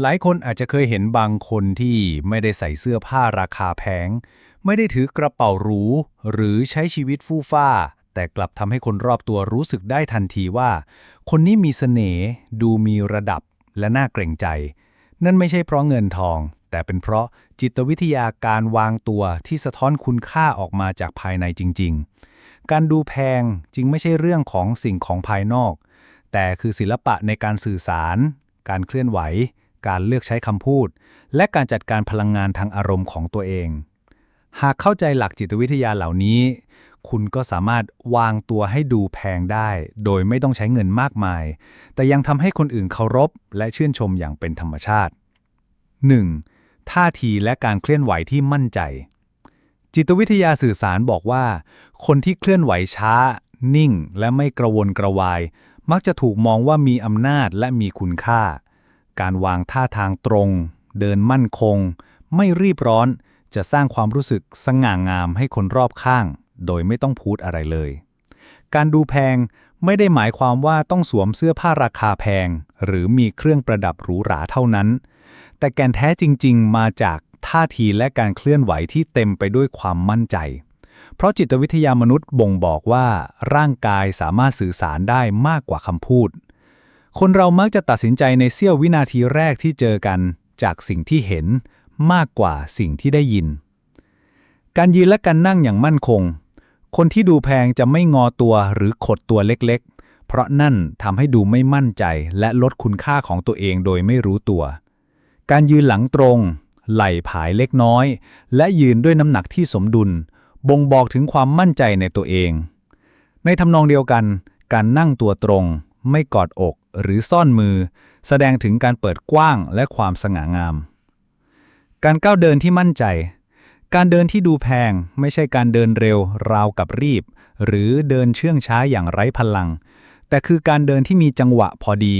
หลายคนอาจจะเคยเห็นบางคนที่ไม่ได้ใส่เสื้อผ้าราคาแพง ไม่ได้ถือกระเป๋าหรู หรือใช้ชีวิตฟู่ฟ้า แต่กลับทำให้คนรอบตัวรู้สึกได้ทันทีว่า คนนี้มีเสน่ห์ดูมีระดับและน่าเกรงใจ นั่นไม่ใช่เพราะเงินทอง แต่เป็นเพราะจิตวิทยาการวางตัวที่สะท้อนคุณค่าออกมาจากภายในจริง ๆ การดูแพงจึงไม่ใช่เรื่องของสิ่งของภายนอก แต่คือศิลปะในการสื่อสาร การเคลื่อนไหว การเลือกใช้คำพูด และการจัดการพลังงานทางอารมณ์ของตัวเอง หากเข้าใจหลักจิตวิทยาเหล่านี้ คุณก็สามารถวางตัวให้ดูแพงได้ โดยไม่ต้องใช้เงินมากมาย แต่ยังทำให้คนอื่นเคารพ และชื่นชมอย่างเป็นธรรมชาติ 1. ท่าทีและการเคลื่อนไหวที่มั่นใจ จิตวิทยาสื่อสารบอกว่า คนที่เคลื่อนไหวช้า นิ่ง และไม่กระวนกระวาย มักจะถูกมองว่ามีอำนาจและมีคุณค่า การวางท่าทางตรง เดินมั่นคง ไม่รีบร้อน จะสร้างความรู้สึกสง่างามให้คนรอบข้าง โดยไม่ต้องพูดอะไรเลย การดูแพงไม่ได้หมายความว่าต้องสวมเสื้อผ้าราคาแพง หรือมีเครื่องประดับหรูหราเท่านั้น แต่แก่นแท้จริง ๆ มาจากท่าทีและการเคลื่อนไหวที่เต็มไปด้วยความมั่นใจ เพราะจิตวิทยามนุษย์บ่งบอกว่าร่างกายสามารถสื่อสารได้มากกว่าคำพูด คนเรามักจะตัดสินใจในเสี้ยววินาทีแรกที่เจอกันจากสิ่งที่เห็นมากกว่าสิ่งที่ได้ยิน การยืนและการนั่งอย่างมั่นคง คนที่ดูแพงจะไม่งอตัวหรือขดตัวเล็กๆ เพราะนั่นทำให้ดูไม่มั่นใจและลดคุณค่าของตัวเองโดยไม่รู้ตัว การยืนหลังตรง ไหล่ผายเล็กน้อย และยืนด้วยน้ำหนักที่สมดุล บ่งบอกถึงความมั่นใจในตัวเอง ในทำนองเดียวกัน การนั่งตัวตรง ไม่กอดอก หรือซ่อนมือ แสดงถึงการเปิดกว้างและความสง่างาม การก้าวเดินที่มั่นใจ การเดินที่ดูแพงไม่ใช่การเดินเร็วราวกับรีบ หรือเดินเชื่องช้าอย่างไร้พลัง แต่คือการเดินที่มีจังหวะพอดี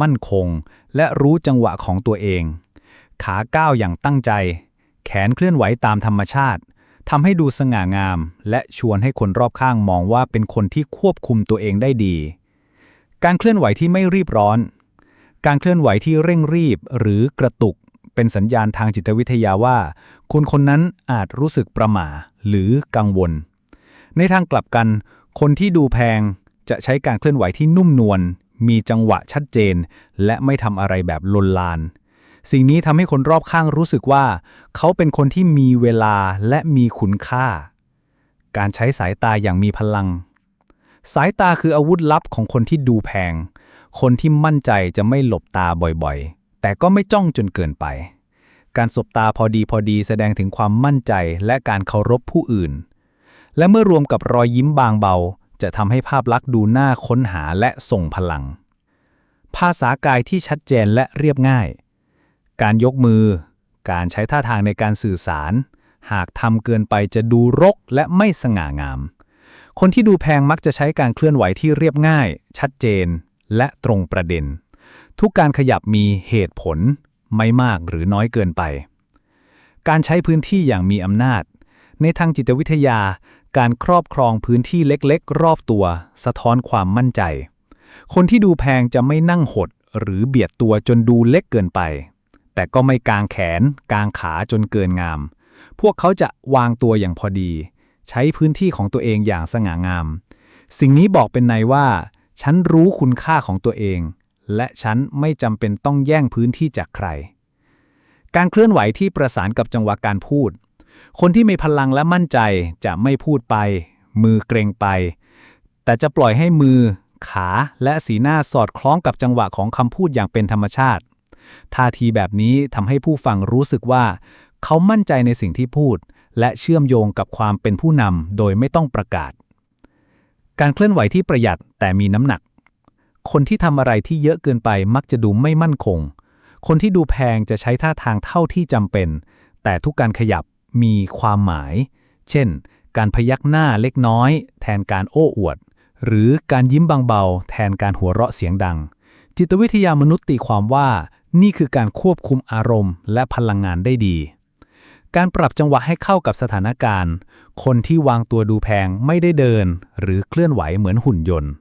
มั่นคง และรู้จังหวะของตัวเอง ขาก้าวอย่างตั้งใจ แขนเคลื่อนไหวตามธรรมชาติทำให้ดูสง่างาม และชวนให้คนรอบข้างมองว่าเป็นคนที่ควบคุมตัวเองได้ดี การเคลื่อนไหวที่ไม่รีบร้อน การเคลื่อนไหวที่เร่งรีบหรือกระตุก เป็นสัญญาณทางจิตวิทยาว่า คนคนนั้นอาจรู้สึกประหม่าหรือกังวล ในทางกลับกัน คนที่ดูแพงจะใช้การเคลื่อนไหวที่นุ่มนวล มีจังหวะชัดเจน และไม่ทำอะไรแบบลนลาน สิ่งนี้ทำให้คนรอบข้างรู้สึกว่า เขาเป็นคนที่มีเวลาและมีคุณค่า การใช้สายตาอย่างมีพลัง สายตาคืออาวุธลับของคนที่ดูแพง คนที่มั่นใจจะไม่หลบตาบ่อยๆ แต่ก็ไม่จ้องจนเกินไป การสบตาพอดีพอดีแสดงถึงความมั่นใจและการเคารพผู้อื่น และเมื่อรวมกับรอยยิ้มบางเบา จะทำให้ภาพลักษณ์ดูน่าค้นหาและส่งพลัง ภาษากายที่ชัดเจนและเรียบง่าย การยกมือ การใช้ท่าทางในการสื่อสาร หากทำเกินไปจะดูรกและไม่สง่างาม คนที่ดูแพงมักจะใช้การเคลื่อนไหวที่เรียบง่าย ชัดเจน และตรงประเด็น ทุกการขยับมีเหตุผล ไม่มากหรือน้อยเกินไป การใช้พื้นที่อย่างมีอำนาจ ในทางจิตวิทยา การครอบครองพื้นที่เล็กๆ รอบตัว สะท้อนความมั่นใจ คนที่ดูแพงจะไม่นั่งหดหรือเบียดตัวจนดูเล็กเกินไป แต่ก็ไม่กางแขน กางขาจนเกินงาม พวกเขาจะวางตัวอย่างพอดี ใช้พื้นที่ของตัวเองอย่างสง่างาม สิ่งนี้บอกเป็นในว่า ฉันรู้คุณค่าของตัวเอง และฉันไม่จำเป็นต้องแย่งพื้นที่จากใคร การเคลื่อนไหวที่ประสานกับจังหวะการพูด คนที่มีพลังและมั่นใจจะไม่พูดไป มือเกรงไป แต่จะปล่อยให้มือ ขาและสีหน้าสอดคล้องกับจังหวะของคำพูดอย่างเป็นธรรมชาติท่าทีแบบนี้ทำให้ผู้ฟังรู้สึกว่า เขามั่นใจในสิ่งที่พูด และเชื่อมโยงกับความเป็นผู้นำโดยไม่ต้องประกาศ การเคลื่อนไหวที่ประหยัดแต่มีน้ำหนัก คนที่ทำอะไรที่เยอะเกินไปมักจะดูไม่มั่นคง คนที่ดูแพงจะใช้ท่าทางเท่าที่จำเป็น แต่ทุกการขยับมีความหมาย เช่น การพยักหน้าเล็กน้อย แทนการโอ้อวด หรือการยิ้มบางเบา แทนการหัวเราะเสียงดัง จิตวิทยามนุษย์ตีความว่านี่คือการควบคุมอารมณ์และพลังงานได้ดี การปรับจังหวะให้เข้ากับสถานการณ์ คนที่วางตัวดูแพงไม่ได้เดิน หรือเคลื่อนไหวเหมือนหุ่นยนต์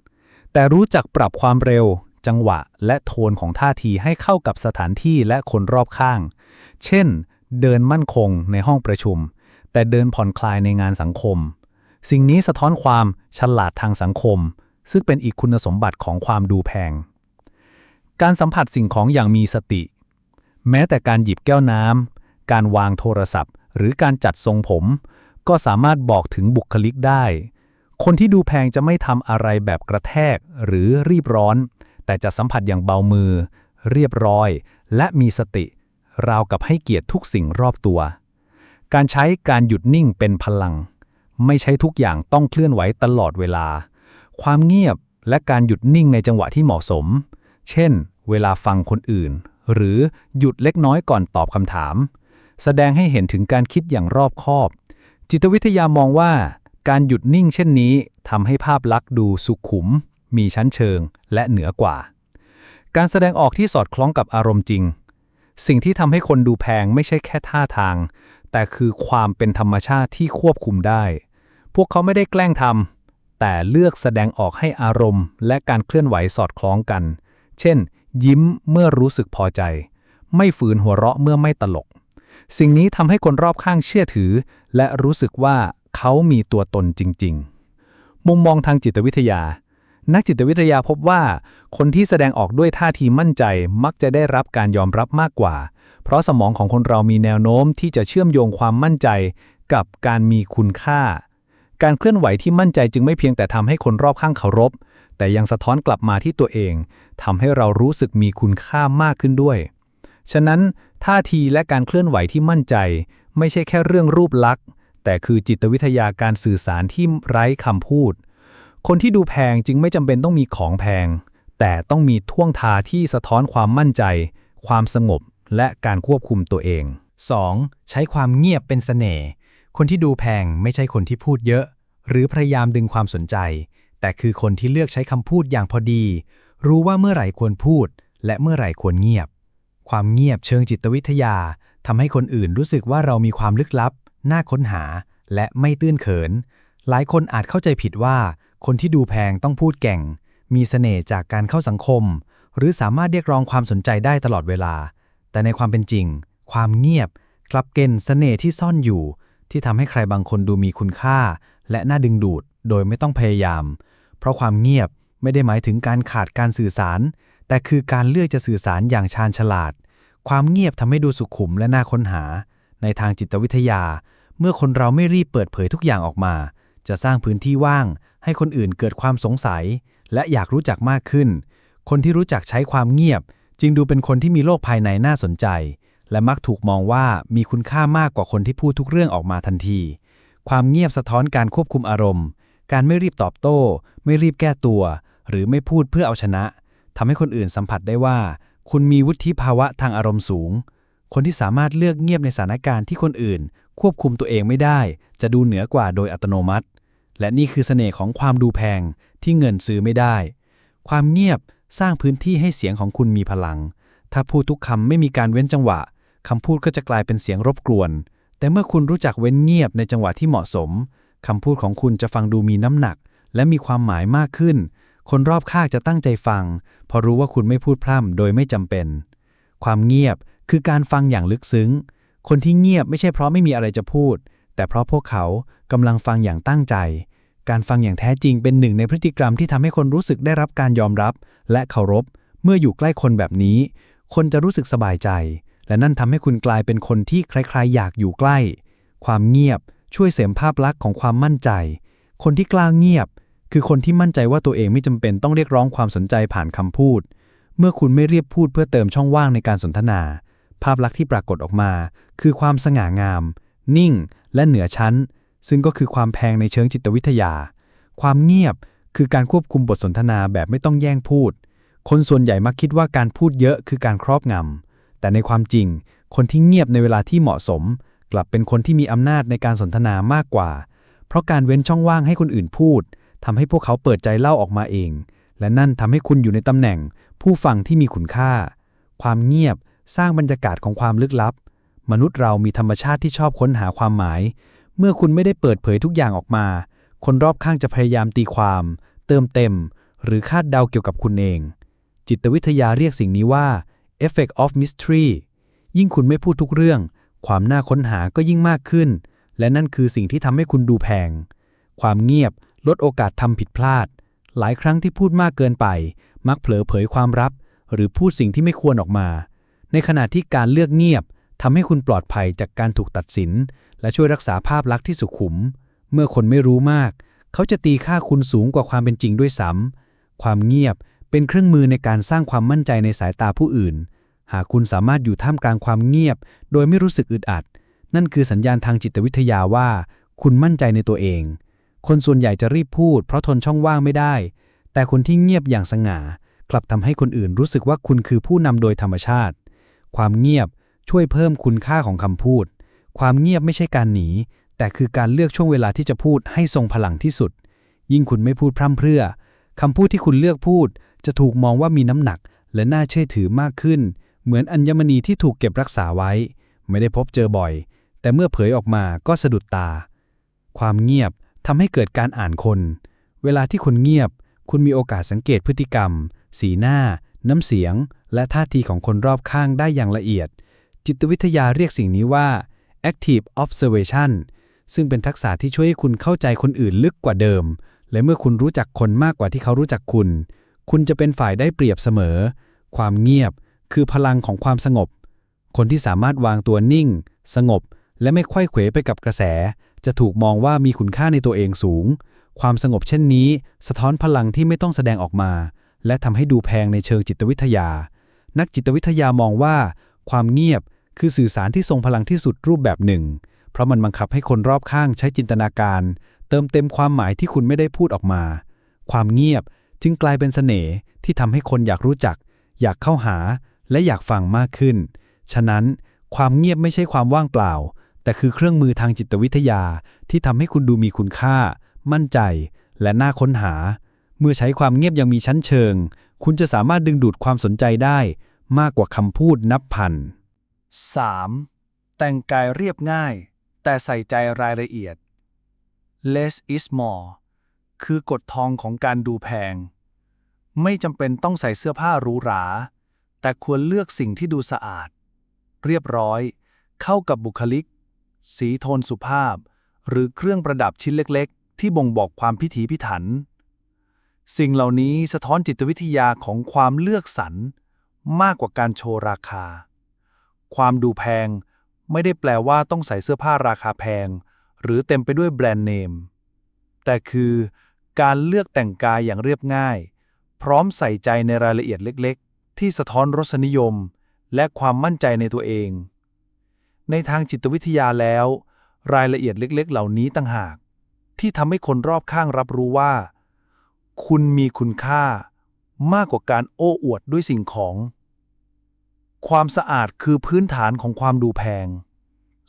แต่รู้จักปรับความเร็ว จังหวะ และโทนของท่าทีให้เข้ากับสถานที่และคนรอบข้าง เช่น เดินมั่นคงในห้องประชุม แต่เดินผ่อนคลายในงานสังคม สิ่งนี้สะท้อนความฉลาดทางสังคม ซึ่งเป็นอีกคุณสมบัติของความดูแพง การสัมผัสสิ่งของอย่างมีสติ แม้แต่การหยิบแก้วน้ำ การวางโทรศัพท์ หรือการจัดทรงผม ก็สามารถบอกถึงบุคลิกได้ คนที่ดูแพงจะไม่ทำอะไรแบบกระแทกหรือรีบร้อน แต่จะสัมผัสอย่างเบามือ เรียบร้อย และมีสติ ราวกับให้เกียรติทุกสิ่งรอบตัว การใช้การหยุดนิ่งเป็นพลัง ไม่ใช่ทุกอย่างต้องเคลื่อนไหวตลอดเวลา ความเงียบและการหยุดนิ่งในจังหวะที่เหมาะสม เช่น เวลาฟังคนอื่น หรือหยุดเล็กน้อยก่อนตอบคำถาม แสดงให้เห็นถึงการคิดอย่างรอบคอบ จิตวิทยามองว่า การหยุดนิ่งเช่นนี้ทำให้ภาพลักษณ์ดูสุขุม มีชั้นเชิง และเหนือกว่า การแสดงออกที่สอดคล้องกับอารมณ์จริง สิ่งที่ทำให้คนดูแพงไม่ใช่แค่ท่าทาง แต่คือความเป็นธรรมชาติที่ควบคุมได้ พวกเขาไม่ได้แกล้งทำแต่เลือกแสดงออกให้อารมณ์ และการเคลื่อนไหวสอดคล้องกัน เช่น ยิ้มเมื่อรู้สึกพอใจ ไม่ฝืนหัวเราะเมื่อไม่ตลก สิ่งนี้ทำให้คนรอบข้างเชื่อถือ และรู้สึกว่าเขามีตัวตนจริง ๆ มุมมองทางจิตวิทยา นักจิตวิทยาพบว่า คนที่แสดงออกด้วยท่าทีมั่นใจมักจะได้รับการยอมรับมากกว่า เพราะสมองของคนเรามีแนวโน้มที่จะเชื่อมโยงความมั่นใจกับการมีคุณค่า การเคลื่อนไหวที่มั่นใจจึงไม่เพียงแต่ทำให้คนรอบข้างเคารพ แต่ยังสะท้อนกลับมาที่ตัวเองทำให้เรารู้สึกมีคุณค่ามากขึ้นด้วย ฉะนั้น ท่าทีและการเคลื่อนไหวที่มั่นใจ ไม่ใช่แค่เรื่องรูปลักษณ์ แต่คือจิตวิทยาการสื่อสารที่ไร้คำพูด คนที่ดูแพงจึงไม่จำเป็นต้องมีของแพง แต่ต้องมีท่วงทาที่สะท้อนความมั่นใจ ความสงบ และการควบคุมตัวเอง 2. ใช้ความเงียบเป็นเสน่ห์ คนที่ดูแพงไม่ใช่คนที่พูดเยอะ หรือพยายามดึงความสนใจ แต่คือคนที่เลือกใช้คำพูดอย่างพอดี รู้ว่าเมื่อไหร่ควรพูด และเมื่อไหร่ควรเงียบ ความเงียบเชิงจิตวิทยาทำให้คนอื่นรู้สึกว่าเรามีความลึกลับ น่าค้นหา และไม่ตื้นเขิน หลายคนอาจเข้าใจผิดว่า คนที่ดูแพงต้องพูดเก่ง มีเสน่ห์จากการเข้าสังคม หรือสามารถเรียกร้องความสนใจได้ตลอดเวลา แต่ในความเป็นจริง ความเงียบกลับเกณฑ์เสน่ห์ที่ซ่อนอยู่ ที่ทำให้ใครบางคนดูมีคุณค่า และน่าดึงดูด โดยไม่ต้องพยายาม เพราะความเงียบไม่ได้หมายถึงการขาดการสื่อสาร แต่คือการเลือกจะสื่อสารอย่างชาญฉลาด ความเงียบทำให้ดูสุขุมและน่าค้นหา ในทางจิตวิทยา เมื่อคนเราไม่รีบเปิดเผยทุกอย่างออกมา จะสร้างพื้นที่ว่าง ให้คนอื่นเกิดความสงสัย และอยากรู้จักมากขึ้น คนที่รู้จักใช้ความเงียบ จึงดูเป็นคนที่มีโลกภายในน่าสนใจ และมักถูกมองว่ามีคุณค่ามากกว่าคนที่พูดทุกเรื่องออกมาทันที ความเงียบสะท้อนการควบคุมอารมณ์ การไม่รีบตอบโต้ ไม่รีบแก้ตัว หรือไม่พูดเพื่อเอาชนะ ทำให้คนอื่นสัมผัสได้ว่า คุณมีวุฒิภาวะทางอารมณ์สูง คนที่สามารถเลือกเงียบในสถานการณ์ที่คนอื่น ควบคุมตัวเองไม่ได้ จะดูเหนือกว่าโดยอัตโนมัติ และนี่คือเสน่ห์ของความดูแพงที่เงินซื้อไม่ได้ ความเงียบสร้างพื้นที่ให้เสียงของคุณมีพลัง ถ้าพูดทุกคำไม่มีการเว้นจังหวะคำพูดก็จะกลายเป็นเสียงรบกวน แต่เมื่อคุณรู้จักเว้นเงียบในจังหวะที่เหมาะสมคำพูดของคุณจะฟังดูมีน้ำหนัก และมีความหมายมากขึ้น คนรอบข้างจะตั้งใจฟังเพราะรู้ว่าคุณไม่พูดพร่ำโดยไม่จำเป็น ความเงียบคือการฟังอย่างลึกซึ้ง คนที่เงียบไม่ใช่เพราะไม่มีอะไรจะพูด แต่เพราะพวกเขากำลังฟังอย่างตั้งใจ การฟังอย่างแท้จริงเป็นหนึ่งในพฤติกรรมที่ทำให้คนรู้สึกได้รับการยอมรับ และเคารพ เมื่ออยู่ใกล้คนแบบนี้ คนจะรู้สึกสบายใจ และนั่นทำให้คุณกลายเป็นคนที่ใครๆอยากอยู่ใกล้ ความเงียบช่วยเสริมภาพลักษณ์ของความมั่นใจ คนที่กล้าเงียบ คือคนที่มั่นใจว่าตัวเองไม่จำเป็นต้องเรียกร้องความสนใจผ่านคำพูด เมื่อคุณไม่เรียบพูดเพื่อเติมช่องว่างในการสนทนา ภาพลักษณ์ที่ปรากฏออกมา คือความสง่างาม นิ่ง และเหนือชั้น ซึ่งก็คือความแพงในเชิงจิตวิทยา ความเงียบคือการควบคุมบทสนทนาแบบไม่ต้องแย่งพูด คนส่วนใหญ่มักคิดว่าการพูดเยอะคือการครอบงำ แต่ในความจริง คนที่เงียบในเวลาที่เหมาะสม กลับเป็นคนที่มีอำนาจในการสนทนามากกว่า เพราะการเว้นช่องว่างให้คนอื่นพูด ทำให้พวกเขาเปิดใจเล่าออกมาเอง และนั่นทำให้คุณอยู่ในตำแหน่ง ผู้ฟังที่มีคุณค่า ความเงียบสร้างบรรยากาศของความลึกลับ มนุษย์เรามีธรรมชาติที่ชอบค้นหาความหมาย เมื่อคุณไม่ได้เปิดเผยทุกอย่างออกมา คนรอบข้างจะพยายามตีความ เติมเต็ม หรือคาดเดาเกี่ยวกับคุณเอง จิตวิทยาเรียกสิ่งนี้ว่า effect of mystery ยิ่งคุณไม่พูดทุกเรื่อง ความน่าค้นหาก็ยิ่งมากขึ้น และนั่นคือสิ่งที่ทำให้คุณดูแพง ความเงียบ ลดโอกาสทำผิดพลาด หลายครั้งที่พูดมากเกินไป มักเผลอเผยความลับ หรือพูดสิ่งที่ไม่ควรออกมา ในขณะที่การเลือกเงียบทำให้คุณปลอดภัยจากการถูกตัดสิน และช่วยรักษาภาพลักษณ์ที่สุขุม เมื่อคนไม่รู้มาก เขาจะตีค่าคุณสูงกว่าความเป็นจริงด้วยซ้ำความเงียบเป็นเครื่องมือในการสร้างความมั่นใจในสายตาผู้อื่น หากคุณสามารถอยู่ท่ามกลางความเงียบ โดยไม่รู้สึกอึดอัด นั่นคือสัญญาณทางจิตวิทยาว่า คุณมั่นใจในตัวเอง คนส่วนใหญ่จะรีบพูด เพราะทนช่องว่างไม่ได้ แต่คนที่เงียบอย่างสง่า กลับทำให้คนอื่นรู้สึกว่าคุณคือผู้นำโดยธรรมชาติ ความเงียบช่วยเพิ่มคุณค่าของคำพูด ความเงียบไม่ใช่การหนี แต่คือการเลือกช่วงเวลาที่จะพูดให้ทรงพลังที่สุด ยิ่งคุณไม่พูดพร่ำเพรื่อคำพูดที่คุณเลือกพูด จะถูกมองว่ามีน้ำหนัก และน่าเชื่อถือมากขึ้น เหมือนอัญมณีที่ถูกเก็บรักษาไว้ ไม่ได้พบเจอบ่อย แต่เมื่อเผยออกมาก็สะดุดตา ความเงียบ ทำให้เกิดการอ่านคน เวลาที่คุณเงียบ คุณมีโอกาสสังเกตพฤติกรรม สีหน้า น้ำเสียง และท่าทีของคนรอบข้างได้อย่างละเอียด จิตวิทยาเรียกสิ่งนี้ว่า active observation ซึ่งเป็นทักษะที่ช่วยให้คุณเข้าใจคนอื่นลึกกว่าเดิม และเมื่อคุณรู้จักคนมากกว่าที่เขารู้จักคุณ คุณจะเป็นฝ่ายได้เปรียบเสมอ ความเงียบคือพลังของความสงบ คนที่สามารถวางตัวนิ่ง สงบ และไม่ไขว้เขวไปกับกระแส จะถูกมองว่ามีคุณค่าในตัวเองสูง ความสงบเช่นนี้ สะท้อนพลังที่ไม่ต้องแสดงออกมา และทำให้ดูแพงในเชิงจิตวิทยา นักจิตวิทยามองว่า ความเงียบคือสื่อสารที่ทรงพลังที่สุดรูปแบบหนึ่ง เพราะมันบังคับให้คนรอบข้างใช้จินตนาการ เติมเต็มความหมายที่คุณไม่ได้พูดออกมา ความเงียบจึงกลายเป็นเสน่ห์ที่ทำให้คนอยากรู้จัก อยากเข้าหา และอยากฟังมากขึ้น ฉะนั้น ความเงียบไม่ใช่ความว่างเปล่า แต่คือเครื่องมือทางจิตวิทยาที่ทำให้คุณดูมีคุณค่า มั่นใจ และน่าค้นหา เมื่อใช้ความเงียบอยังมีชั้นเชิง คุณจะสามารถดึงดูดความสนใจได้ มากกว่าคำพูดนับพัน 3. แต่งกายเรียบง่าย แต่ใส่ใจรายละเอียด less is more คือกฎทองของการดูแพง ไม่จำเป็นต้องใส่เสื้อผ้าหรูหรา แต่ควรเลือกสิ่งที่ดูสะอาด เรียบร้อย เข้ากับบุคลิก สีโทนสุภาพ หรือเครื่องประดับชิ้นเล็กๆ ที่บ่งบอกความพิถีพิถัน สิ่งเหล่านี้สะท้อนจิตวิทยาของความเลือกสรรมากกว่าการโชว์ราคา ความดูแพงไม่ได้แปลว่าต้องใส่เสื้อผ้าราคาแพง หรือเต็มไปด้วยแบรนด์เนม แต่คือการเลือกแต่งกายอย่างเรียบง่าย พร้อมใส่ใจในรายละเอียดเล็กๆ ที่สะท้อนรสนิยม และความมั่นใจในตัวเอง ในทางจิตวิทยาแล้ว รายละเอียดเล็กๆ เหล่านี้ต่างหาก ที่ทำให้คนรอบข้างรับรู้ว่า คุณมีคุณค่ามากกว่าการโอ้อวดด้วยสิ่งของ ความสะอาดคือพื้นฐานของความดูแพง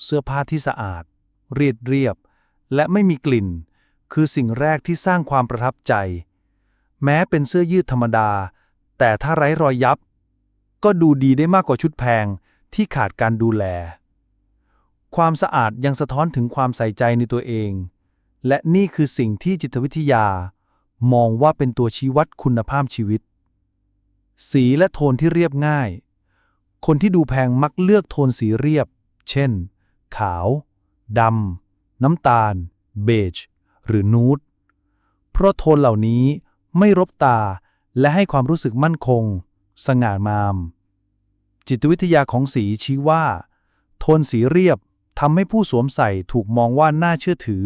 เสื้อผ้าที่สะอาด เรียดเรียบ และไม่มีกลิ่น คือสิ่งแรกที่สร้างความประทับใจ แม้เป็นเสื้อยืดธรรมดา แต่ถ้าไร้รอยยับ ก็ดูดีได้มากกว่าชุดแพงที่ขาดการดูแล ความสะอาดยังสะท้อนถึงความใส่ใจในตัวเอง และนี่คือสิ่งที่จิตวิทยา มองว่าเป็นตัวชี้วัดคุณภาพชีวิต สีและโทนที่เรียบง่าย คนที่ดูแพงมักเลือกโทนสีเรียบ เช่น ขาวดำน้ำตาล เบจ หรือนูดเพราะโทนเหล่านี้ไม่รบตาและให้ความรู้สึกมั่นคง สง่างาม จิตวิทยาของสีชี้ว่า โทนสีเรียบ ทำให้ผู้สวมใส่ถูกมองว่าน่าเชื่อถือ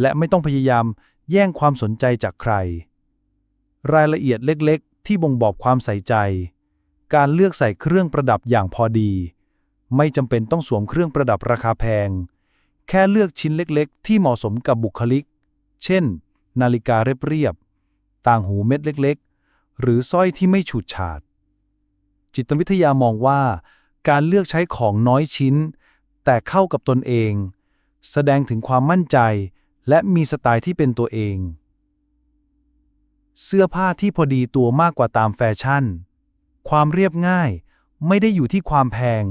และไม่ต้องพยายามแย่งความสนใจจากใคร รายละเอียดเล็กๆ ที่บ่งบอกความใส่ใจ การเลือกใส่เครื่องประดับอย่างพอดี ไม่จำเป็นต้องสวมเครื่องประดับราคาแพง แค่เลือกชิ้นเล็กๆ ที่เหมาะสมกับบุคลิก เช่น นาฬิกาเรียบๆ ต่างหูเม็ดเล็กๆ หรือสร้อยที่ไม่ฉูดฉาด จิตวิทยามองว่า การเลือกใช้ของน้อยชิ้น แต่เข้ากับตนเอง แสดงถึงความมั่นใจ และมีสไตล์ที่เป็นตัวเอง เสื้อผ้าที่พอดีตัวมากกว่าตามแฟชั่น ความเรียบง่ายไม่ได้อยู่ที่ความแพง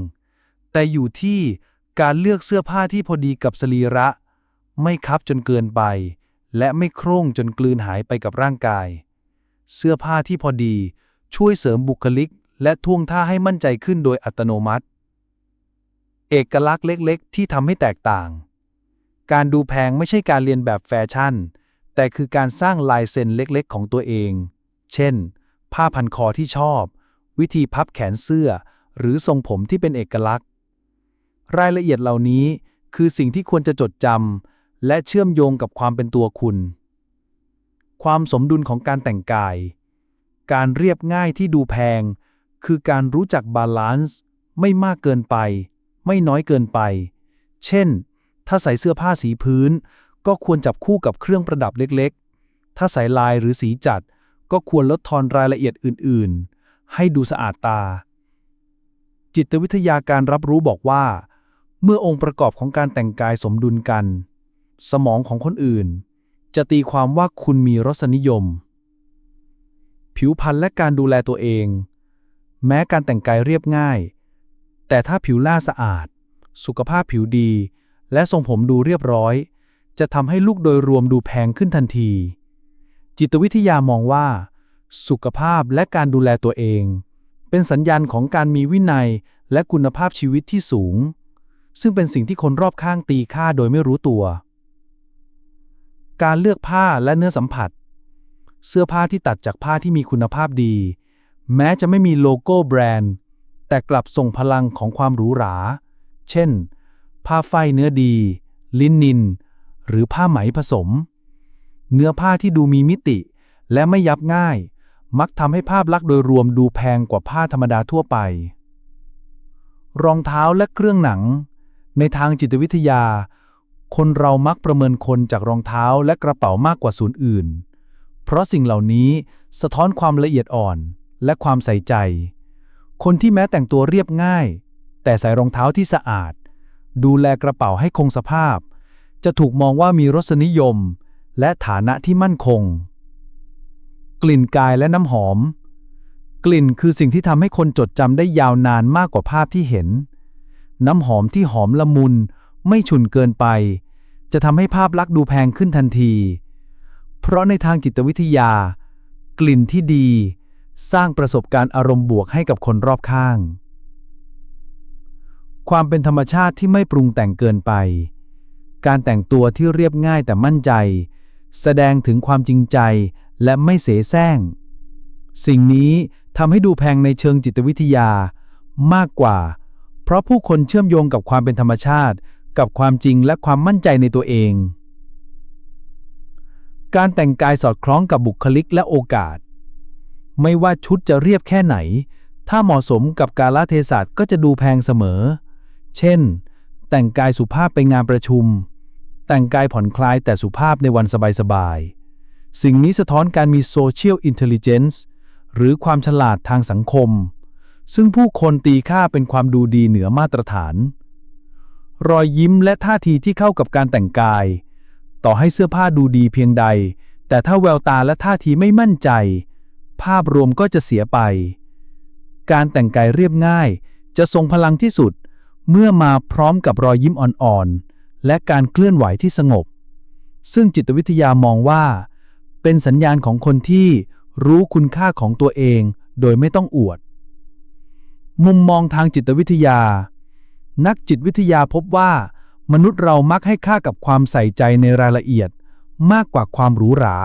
แต่อยู่ที่การเลือกเสื้อผ้าที่พอดีกับสรีระ ไม่คับจนเกินไป และไม่โคร่งจนกลืนหายไปกับร่างกาย เสื้อผ้าที่พอดีช่วยเสริมบุคลิก และท่วงท่าให้มั่นใจขึ้นโดยอัตโนมัติ เอกลักษณ์เล็กๆ ที่ทำให้แตกต่าง การดูแพงไม่ใช่การเรียนแบบแฟชั่น แต่คือการสร้างลายเซ็นเล็กๆ ของตัวเอง เช่น ผ้าพันคอที่ชอบ วิธีพับแขนเสื้อ หรือทรงผมที่เป็นเอกลักษณ์ รายละเอียดเหล่านี้คือสิ่งที่ควรจะจดจำและเชื่อมโยงกับความเป็นตัวคุณ ความสมดุลของการแต่งกาย การเรียบง่ายที่ดูแพง คือการรู้จักบาลานซ์ไม่มากเกินไป ไม่น้อยเกินไป เช่น ถ้าใส่เสื้อผ้าสีพื้น ก็ควรจับคู่กับเครื่องประดับเล็กๆ ถ้าใส่ลายหรือสีจัด ก็ควรลดทอนรายละเอียดอื่นๆ ให้ดูสะอาดตา จิตวิทยาการรับรู้บอกว่า เมื่อองค์ประกอบของการแต่งกายสมดุลกัน สมองของคนอื่น จะตีความว่าคุณมีรสนิยม ผิวพรรณและการดูแลตัวเอง แม้การแต่งกายเรียบง่าย แต่ถ้าผิวหน้าสะอาด สุขภาพผิวดี และทรงผมดูเรียบร้อย จะทำให้ลูกโดยรวมดูแพงขึ้นทันที จิตวิทยามองว่า สุขภาพและการดูแลตัวเอง เป็นสัญญาณของการมีวินัยและคุณภาพชีวิตที่สูง ซึ่งเป็นสิ่งที่คนรอบข้างตีค่าโดยไม่รู้ตัว การเลือกผ้าและเนื้อสัมผัส เสื้อผ้าที่ตัดจากผ้าที่มีคุณภาพดี แม้จะไม่มีโลโก้แบรนด์ แต่กลับส่งพลังของความหรูหรา เช่น ผ้าฝ้ายเนื้อดี ลินนิน หรือผ้าไหมผสม เนื้อผ้าที่ดูมีมิติ และไม่ยับง่าย มักทำให้ภาพลักษณ์โดยรวมดูแพงกว่าผ้าธรรมดาทั่วไป รองเท้าและเครื่องหนัง ในทางจิตวิทยา คนเรามักประเมินคนจากรองเท้าและกระเป๋ามากกว่าส่วนอื่น เพราะสิ่งเหล่านี้สะท้อนความละเอียดอ่อนและความใส่ใจ คนที่แม้แต่งตัวเรียบง่าย แต่ใส่รองเท้าที่สะอาด ดูแลกระเป๋าให้คงสภาพ จะถูกมองว่ามีรสนิยม และฐานะที่มั่นคง กลิ่นกายและน้ำหอม กลิ่นคือสิ่งที่ทำให้คนจดจำได้ยาวนานมากกว่าภาพที่เห็น น้ำหอมที่หอมละมุน ไม่ฉุนเกินไป จะทำให้ภาพลักษณ์ดูแพงขึ้นทันที เพราะในทางจิตวิทยา กลิ่นที่ดี สร้างประสบการณ์อารมณ์บวกให้กับคนรอบข้าง ความเป็นธรรมชาติที่ไม่ปรุงแต่งเกินไป การแต่งตัวที่เรียบง่ายแต่มั่นใจ แสดงถึงความจริงใจและไม่เสแสร้ง สิ่งนี้ทำให้ดูแพงในเชิงจิตวิทยามากกว่า เพราะผู้คนเชื่อมโยงกับความเป็นธรรมชาติ กับความจริงและความมั่นใจในตัวเอง การแต่งกายสอดคล้องกับบุคลิกและโอกาส ไม่ว่าชุดจะเรียบแค่ไหน ถ้าเหมาะสมกับกาลเทศะก็จะดูแพงเสมอ เช่น แต่งกายสุภาพไปงานประชุม แต่งกายผ่อนคลายแต่สุภาพในวันสบายๆ สิ่งนี้สะท้อนการมี Social Intelligence หรือความฉลาดทางสังคม ซึ่งผู้คนตีค่าเป็นความดูดีเหนือมาตรฐาน รอยยิ้มและท่าทีที่เข้ากับการแต่งกาย ต่อให้เสื้อผ้าดูดีเพียงใด แต่ถ้าแววตาและท่าทีไม่มั่นใจ ภาพรวมก็จะเสียไป การแต่งกายเรียบง่าย จะทรงพลังที่สุด เมื่อมาพร้อมกับรอยยิ้มอ่อนๆ และการเคลื่อนไหวที่สงบ ซึ่งจิตวิทยามองว่า เป็นสัญญาณของคนที่รู้คุณค่าของตัวเองโดยไม่ต้องอวด มุมมองทางจิตวิทยา นักจิตวิทยาพบว่า มนุษย์เรามักให้ค่ากับความใส่ใจในรายละเอียด มากกว่าความหรูหรา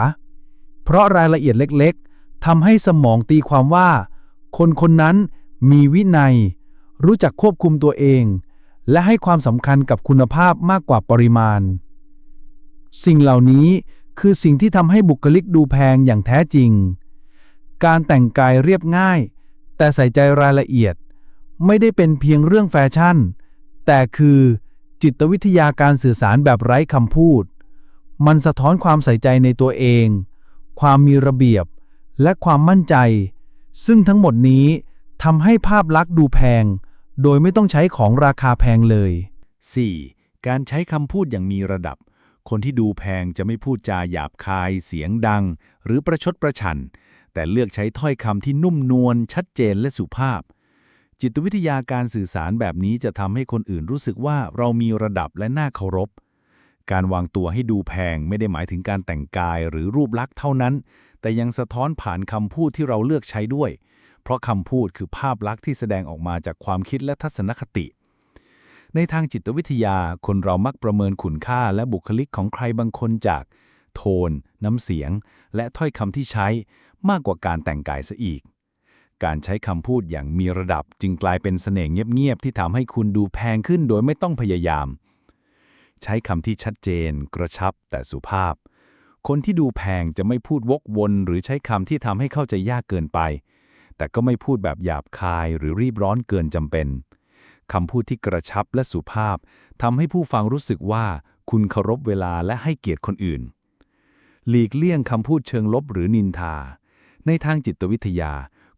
เพราะรายละเอียดเล็กๆ ทำให้สมองตีความว่า คนคนนั้นมีวินัย รู้จักควบคุมตัวเอง และให้ความสำคัญกับคุณภาพมากกว่าปริมาณ สิ่งเหล่านี้คือสิ่งที่ทำให้บุคลิกดูแพงอย่างแท้จริง การแต่งกายเรียบง่าย แต่ใส่ใจรายละเอียด ไม่ได้เป็นเพียงเรื่องแฟชั่น แต่คือจิตวิทยาการสื่อสารแบบไร้คำพูด มันสะท้อนความใส่ใจในตัวเอง ความมีระเบียบ และความมั่นใจ ซึ่งทั้งหมดนี้ทำให้ภาพลักษณ์ดูแพง โดยไม่ต้องใช้ของราคาแพงเลย 4. การใช้คำพูดอย่างมีระดับ คนที่ดูแพงจะไม่พูดจาหยาบคาย เสียงดัง หรือประชดประชัน แต่เลือกใช้ถ้อยคำที่นุ่มนวลชัดเจนและสุภาพ จิตวิทยาการสื่อสารแบบนี้จะทำให้คนอื่นรู้สึกว่าเรามีระดับและน่าเคารพการวางตัวให้ดูแพงไม่ได้หมายถึงการแต่งกายหรือรูปลักษณ์เท่านั้น แต่ยังสะท้อนผ่านคำพูดที่เราเลือกใช้ด้วย เพราะคำพูดคือภาพลักษณ์ที่แสดงออกมาจากความคิดและทัศนคติ ในทางจิตวิทยาคนเรามักประเมินคุณค่าและบุคลิกของใครบางคนจาก โทน น้ำเสียง และถ้อยคำที่ใช้มากกว่าการแต่งกายซะอีก การใช้คำพูดอย่างมีระดับจึงกลายเป็นเสน่ห์เงียบๆที่ทำให้คุณดูแพงขึ้นโดยไม่ต้องพยายาม ใช้คำที่ชัดเจน กระชับแต่สุภาพ คนที่ดูแพงจะไม่พูดวกวนหรือใช้คำที่ทำให้เข้าใจยากเกินไป แต่ก็ไม่พูดแบบหยาบคายหรือรีบร้อนเกินจำเป็นคำพูดที่กระชับและสุภาพทำให้ผู้ฟังรู้สึกว่าคุณเคารพเวลาและให้เกียรติคนอื่น หลีกเลี่ยงคำพูดเชิงลบหรือนินทา ในทางจิตวิทยา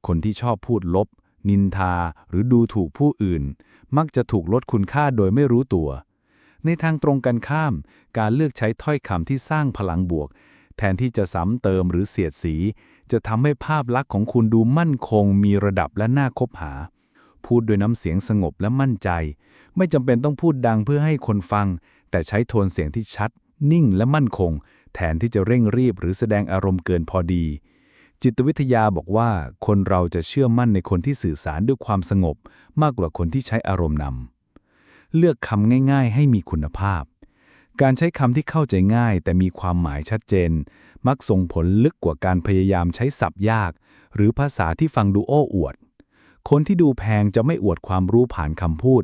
คนที่ชอบพูดลบ นินทา หรือดูถูกผู้อื่น มักจะถูกลดคุณค่าโดยไม่รู้ตัว ในทางตรงกันข้าม การเลือกใช้ถ้อยคำที่สร้างพลังบวก แทนที่จะซ้ำเติมหรือเสียดสี จะทำให้ภาพลักษณ์ของคุณดูมั่นคง มีระดับและน่าคบหา พูดด้วยน้ำเสียงสงบและมั่นใจ ไม่จำเป็นต้องพูดดังเพื่อให้คนฟัง แต่ใช้โทนเสียงที่ชัด นิ่งและมั่นคง แทนที่จะเร่งรีบหรือแสดงอารมณ์เกินพอดี จิตวิทยาบอกว่า คนเราจะเชื่อมั่นในคนที่สื่อสารด้วยความสงบ มากกว่าคนที่ใช้อารมณ์นำ เลือกคำง่าย ๆ ให้มีคุณภาพ การใช้คำที่เข้าใจง่าย แต่มีความหมายชัดเจน มักส่งผลลึกกว่าการพยายามใช้ศัพท์ยาก หรือภาษาที่ฟังดูโอ้อวด คนที่ดูแพงจะไม่อวดความรู้ผ่านคำพูด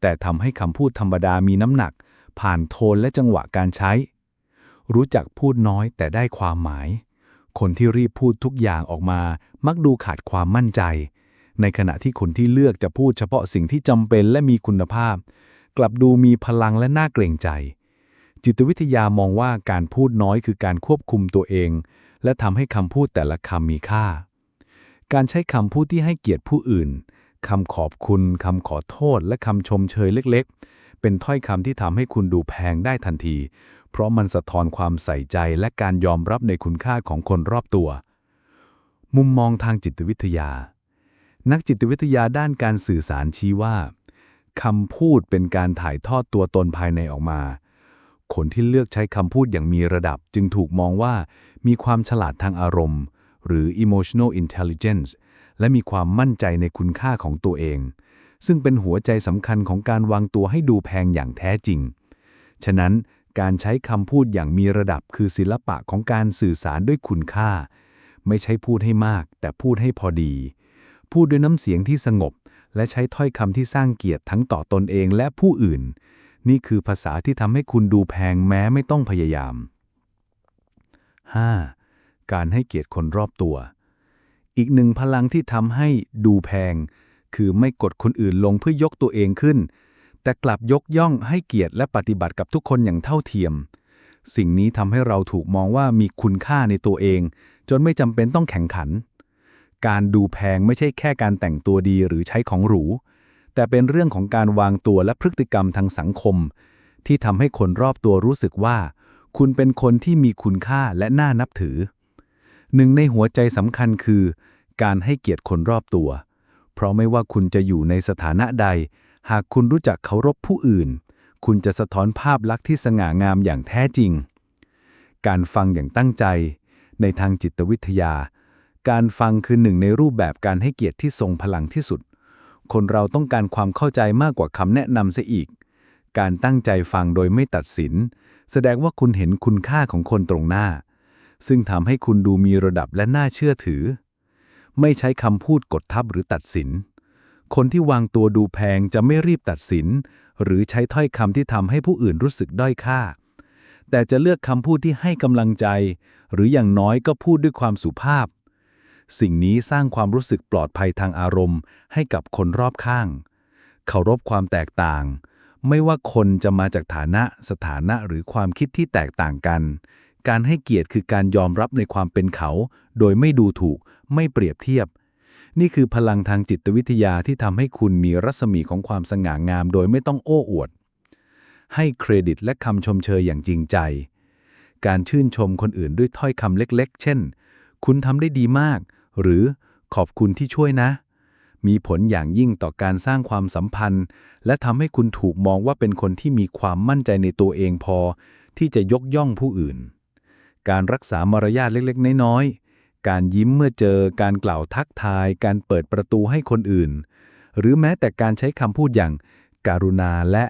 แต่ทำให้คำพูดธรรมดามีน้ำหนัก ผ่านโทนและจังหวะการใช้ รู้จักพูดน้อยแต่ได้ความหมาย คนที่รีบพูดทุกอย่างออกมา มักดูขาดความมั่นใจ ในขณะที่คนที่เลือกจะพูดเฉพาะสิ่งที่จำเป็นและมีคุณภาพ กลับดูมีพลังและน่าเกรงใจ จิตวิทยามองว่าการพูดน้อยคือการควบคุมตัวเอง และทำให้คำพูดแต่ละคำมีค่า การใช้คำพูดที่ให้เกียรติผู้อื่นคำขอบคุณคำขอโทษ และคำชมเชยเล็กๆ เป็นถ้อยคำที่ทำให้คุณดูแพงได้ทันที เพราะมันสะท้อนความใส่ใจและการยอมรับในคุณค่าของคนรอบตัว มุมมองทางจิตวิทยา นักจิตวิทยาด้านการสื่อสารชี้ว่าคำพูดเป็นการถ่ายทอดตัวตนภายในออกมา คนที่เลือกใช้คำพูดอย่างมีระดับจึงถูกมองว่ามีความฉลาดทางอารมณ์ หรือ emotional intelligence และมีความมั่นใจในคุณค่าของตัวเอง ซึ่งเป็นหัวใจสำคัญของการวางตัวให้ดูแพงอย่างแท้จริง ฉะนั้นการใช้คำพูดอย่างมีระดับคือศิลปะของการสื่อสารด้วยคุณค่า ไม่ใช่พูดให้มาก แต่พูดให้พอดี พูดด้วยน้ำเสียงที่สงบ และใช้ถ้อยคำที่สร้างเกียรติทั้งต่อตนเองและผู้อื่น นี่คือภาษาที่ทำให้คุณดูแพงแม้ไม่ต้องพยายาม 5. การให้เกียรติคนรอบตัว อีกหนึ่งพลังที่ทำให้ดูแพง คือไม่กดคนอื่นลงเพื่อยกตัวเองขึ้น แต่กลับยกย่องให้เกียรติและปฏิบัติกับทุกคนอย่างเท่าเทียม สิ่งนี้ทำให้เราถูกมองว่ามีคุณค่าในตัวเอง จนไม่จำเป็นต้องแข่งขัน การดูแพงไม่ใช่แค่การแต่งตัวดีหรือใช้ของหรู แต่เป็นเรื่องของการวางตัวและพฤติกรรมทางสังคม ที่ทำให้คนรอบตัวรู้สึกว่า คุณเป็นคนที่มีคุณค่าและน่านับถือ หนึ่งในหัวใจสำคัญคือ การให้เกียรติคนรอบตัว เพราะไม่ว่าคุณจะอยู่ในสถานะใด หากคุณรู้จักเคารพผู้อื่น คุณจะสะท้อนภาพลักษณ์ที่สง่างามอย่างแท้จริง การฟังอย่างตั้งใจ ในทางจิตวิทยา การฟังคือหนึ่งในรูปแบบการให้เกียรติที่ทรงพลังที่สุด คนเราต้องการความเข้าใจมากกว่าคำแนะนำเสียอีก การตั้งใจฟังโดยไม่ตัดสิน แสดงว่าคุณเห็นคุณค่าของคนตรงหน้า ซึ่งทำให้คุณดูมีระดับและน่าเชื่อถือ ไม่ใช้คำพูดกดทับหรือตัดสิน คนที่วางตัวดูแพงจะไม่รีบตัดสิน หรือใช้ถ้อยคำที่ทำให้ผู้อื่นรู้สึกด้อยค่าแต่จะเลือกคำพูดที่ให้กำลังใจ หรืออย่างน้อยก็พูดด้วยความสุภาพ สิ่งนี้สร้างความรู้สึกปลอดภัยทางอารมณ์ ให้กับคนรอบข้าง เคารพความแตกต่าง ไม่ว่าคนจะมาจากฐานะสถานะหรือความคิดที่แตกต่างกัน การให้เกียรติคือการยอมรับในความเป็นเขา โดยไม่ดูถูก ไม่เปรียบเทียบ นี่คือพลังทางจิตวิทยาที่ทำให้คุณมีรัศมีของความสง่างาม โดยไม่ต้องโอ้อวด ให้เครดิตและคำชมเชยอย่างจริงใจ การชื่นชมคนอื่นด้วยถ้อยคำเล็ก ๆ เช่น คุณทำได้ดีมาก หรือขอบคุณที่ช่วยนะ มีผลอย่างยิ่งต่อการสร้างความสัมพันธ์ และทำให้คุณถูกมองว่าเป็นคนที่มีความมั่นใจในตัวเองพอ ที่จะยกย่องผู้อื่น การรักษามารยาทเล็กๆ น้อยๆ การยิ้มเมื่อเจอ การกล่าวทักทาย การเปิดประตูให้คนอื่น หรือแม้แต่การใช้คำพูดอย่างการุณาและ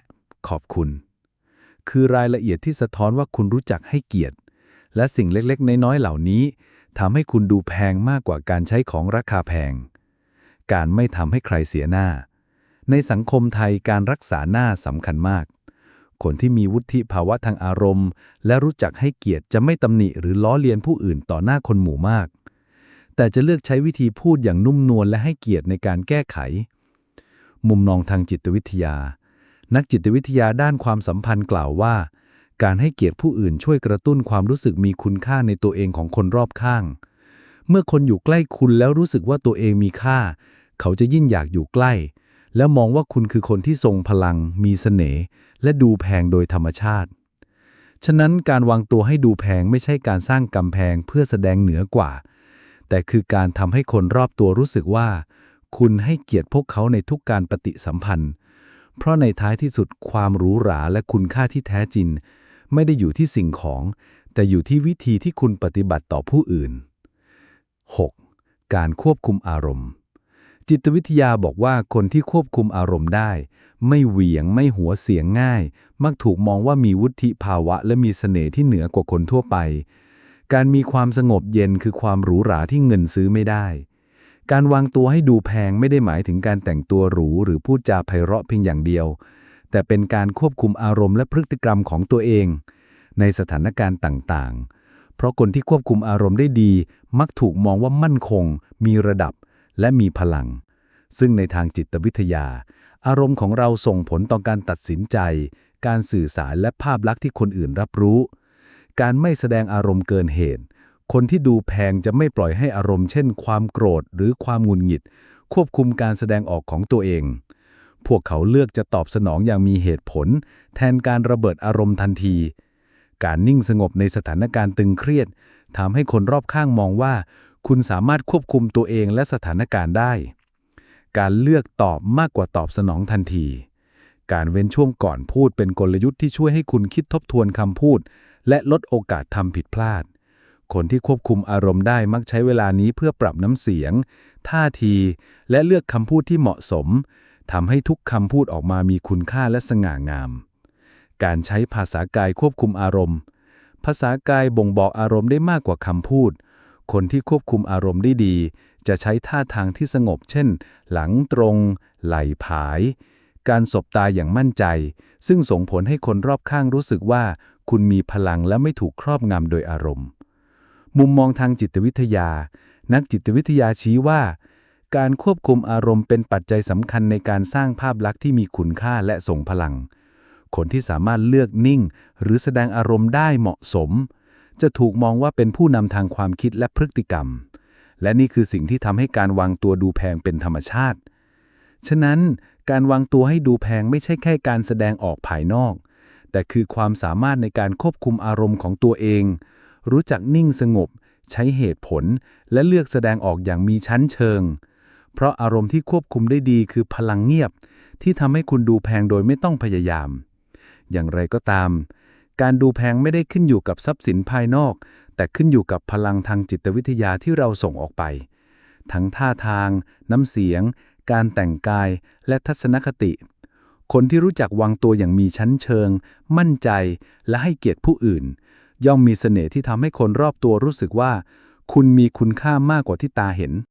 ขอบคุณ คือรายละเอียดที่สะท้อนว่าคุณรู้จักให้เกียรติ และสิ่งเล็กๆ น้อยๆ เหล่านี้ ทำให้คุณดูแพงมากกว่าการใช้ของราคาแพง การไม่ทำให้ใครเสียหน้า ในสังคมไทยการรักษาหน้าสำคัญมาก คนที่มีวุฒิภาวะทางอารมณ์ และรู้จักให้เกียรติจะไม่ตำหนิหรือล้อเลียนผู้อื่นต่อหน้าคนหมู่มาก แต่จะเลือกใช้วิธีพูดอย่างนุ่มนวลและให้เกียรติในการแก้ไข มุมมองทางจิตวิทยา นักจิตวิทยาด้านความสัมพันธ์กล่าวว่า การให้เกียรติผู้อื่นช่วยกระตุ้นความรู้สึกมีคุณค่าในตัวเองของคนรอบข้าง เมื่อคนอยู่ใกล้คุณแล้วรู้สึกว่าตัวเองมีค่า เขาจะยิ่งอยากอยู่ใกล้ และมองว่าคุณคือคนที่ทรงพลัง มีเสน่ห์และดูแพงโดยธรรมชาติ ฉะนั้นการวางตัวให้ดูแพงไม่ใช่การสร้างกำแพงเพื่อแสดงเหนือกว่า แต่คือการทำให้คนรอบตัวรู้สึกว่า คุณให้เกียรติพวกเขาในทุกการปฏิสัมพันธ์ เพราะในท้ายที่สุดความหรูหราและคุณค่าที่แท้จริง ไม่ได้อยู่ที่สิ่งของ แต่อยู่ที่วิธีที่คุณปฏิบัติต่อผู้อื่น 6. การควบคุมอารมณ์ จิตวิทยาบอกว่าคนที่ควบคุมอารมณ์ได้ ไม่เหวี่ยงไม่หัวเสียงง่าย มักถูกมองว่ามีวุฒิภาวะ และมีเสน่ห์ที่เหนือกว่าคนทั่วไป การมีความสงบเย็นคือความหรูหราที่เงินซื้อไม่ได้การวางตัวให้ดูแพงไม่ได้หมายถึงการแต่งตัวหรูหรือพูดจาไพเราะเพียงอย่างเดียว แต่เป็นการควบคุมอารมณ์และพฤติกรรมของตัวเอง ในสถานการณ์ต่างๆ เพราะคนที่ควบคุมอารมณ์ได้ดี มักถูกมองว่ามั่นคง มีระดับ และมีพลัง ซึ่งในทางจิตวิทยา อารมณ์ของเราส่งผลต่อการตัดสินใจ การสื่อสารและภาพลักษณ์ที่คนอื่นรับรู้ การไม่แสดงอารมณ์เกินเหตุ คนที่ดูแพงจะไม่ปล่อยให้อารมณ์เช่น ความโกรธหรือความหงุดหงิด ควบคุมการแสดงออกของตัวเอง พวกเขาเลือกจะตอบสนองอย่างมีเหตุผล แทนการระเบิดอารมณ์ทันที การนิ่งสงบในสถานการณ์ตึงเครียดทำให้คนรอบข้างมองว่า คุณสามารถควบคุมตัวเองและสถานการณ์ได้ การเลือกตอบมากกว่าตอบสนองทันที การเว้นช่วงก่อนพูดเป็นกลยุทธ์ที่ช่วยให้คุณคิดทบทวนคำพูด และลดโอกาสทำผิดพลาดคนที่ควบคุมอารมณ์ได้มักใช้เวลานี้เพื่อปรับน้ำเสียง ท่าที และเลือกคำพูดที่เหมาะสม ทำให้ทุกคำพูดออกมามีคุณค่าและสง่างาม การใช้ภาษากายควบคุมอารมณ์ ภาษากายบ่งบอกอารมณ์ได้มากกว่าคำพูด คนที่ควบคุมอารมณ์ได้ดี จะใช้ท่าทางที่สงบ เช่น หลังตรง ไหล่ผาย การสบตาอย่างมั่นใจ ซึ่งส่งผลให้คนรอบข้างรู้สึกว่า คุณมีพลังและไม่ถูกครอบงำโดยอารมณ์ มุมมองทางจิตวิทยา นักจิตวิทยาชี้ว่า การควบคุมอารมณ์เป็นปัจจัยสำคัญในการสร้างภาพลักษณ์ที่มีคุณค่าและทรงพลัง คนที่สามารถเลือกนิ่ง หรือแสดงอารมณ์ได้เหมาะสม จะถูกมองว่าเป็นผู้นำทางความคิดและพฤติกรรม และนี่คือสิ่งที่ทำให้การวางตัวดูแพงเป็นธรรมชาติ ฉะนั้นการวางตัวให้ดูแพงไม่ใช่แค่การแสดงออกภายนอก แต่คือความสามารถในการควบคุมอารมณ์ของตัวเอง รู้จักนิ่งสงบ ใช้เหตุผล และเลือกแสดงออกอย่างมีชั้นเชิง เพราะอารมณ์ที่ควบคุมได้ดีคือพลังเงียบ ที่ทำให้คุณดูแพงโดยไม่ต้องพยายาม อย่างไรก็ตาม การดูแพงไม่ได้ขึ้นอยู่กับทรัพย์สินภายนอก แต่ขึ้นอยู่กับพลังทางจิตวิทยาที่เราส่งออกไป ทั้งท่าทาง น้ำเสียง การแต่งกาย และทัศนคติ คนที่รู้จักวางตัวอย่างมีชั้นเชิง มั่นใจ และให้เกียรติผู้อื่น ย่อมมีเสน่ห์ที่ทำให้คนรอบตัวรู้สึกว่า คุณมีคุณค่ามากกว่าที่ตาเห็น